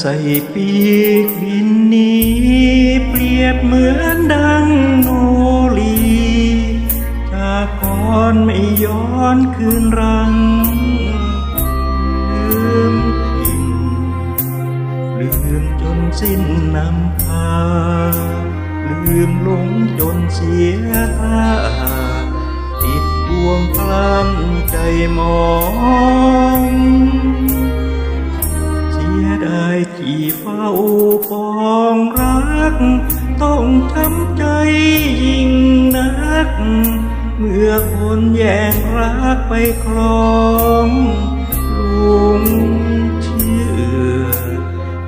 ใส่ปีกบินนี้เปรียบเหมือนดังโนลีจากก่อนไม่ย้อนคืนรังลืมทิ้งลืมจนสิ้นนำพาลืมหลงจนเสียท่าติดบ่วงพลันใจหมอง เฝ้าปองรัก ต้องช้ำใจยิ่งนัก เมื่อคนแย่งรักไปครองหลงเชื่อ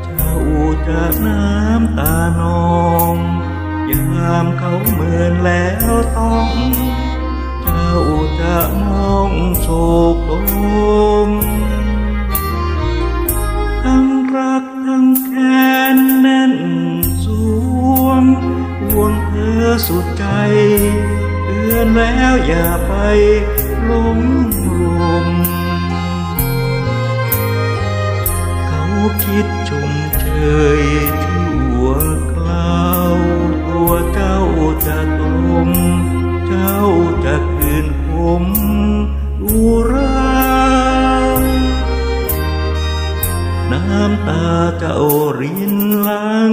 เจ้าจะน้ำตานองยามเขาเมินแล้วต้อง เจ้าจะมองโศกโอม สุดใจ เตือนแล้วอย่าไปหลงลมเขาคิดชมเชยชั่วคราวตัวเจ้าจะตรมเจ้าจะคืนคมดูราน้ำตาเจ้ารินหลัง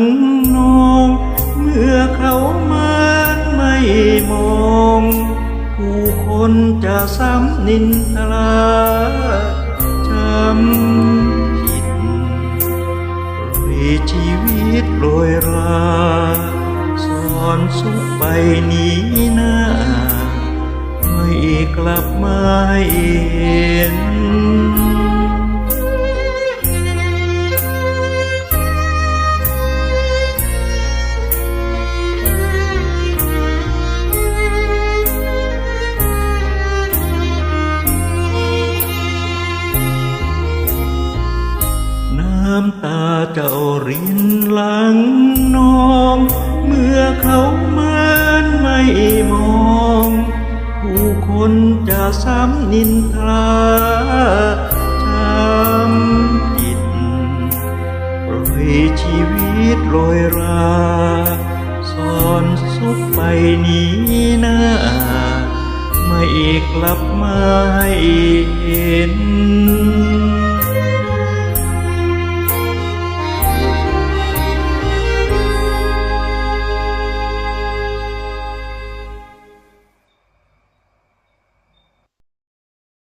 นอง เมื่อเขามา ม่มองผู้คนจะซ้ำนินทลาจำผิดปล่อยชีวิตโรยราสอนสุขไปหนีหนาไม่กลับมาเห็นำตาเจ้ารินหลังนอง เมื่อเขาเมินไม่มอง ผู้คนจะซ้ำนินทราจำผิดปล่อยชีวิตโรยราสอนสุขไปนีหน้าไม่กลับมาให้เห็น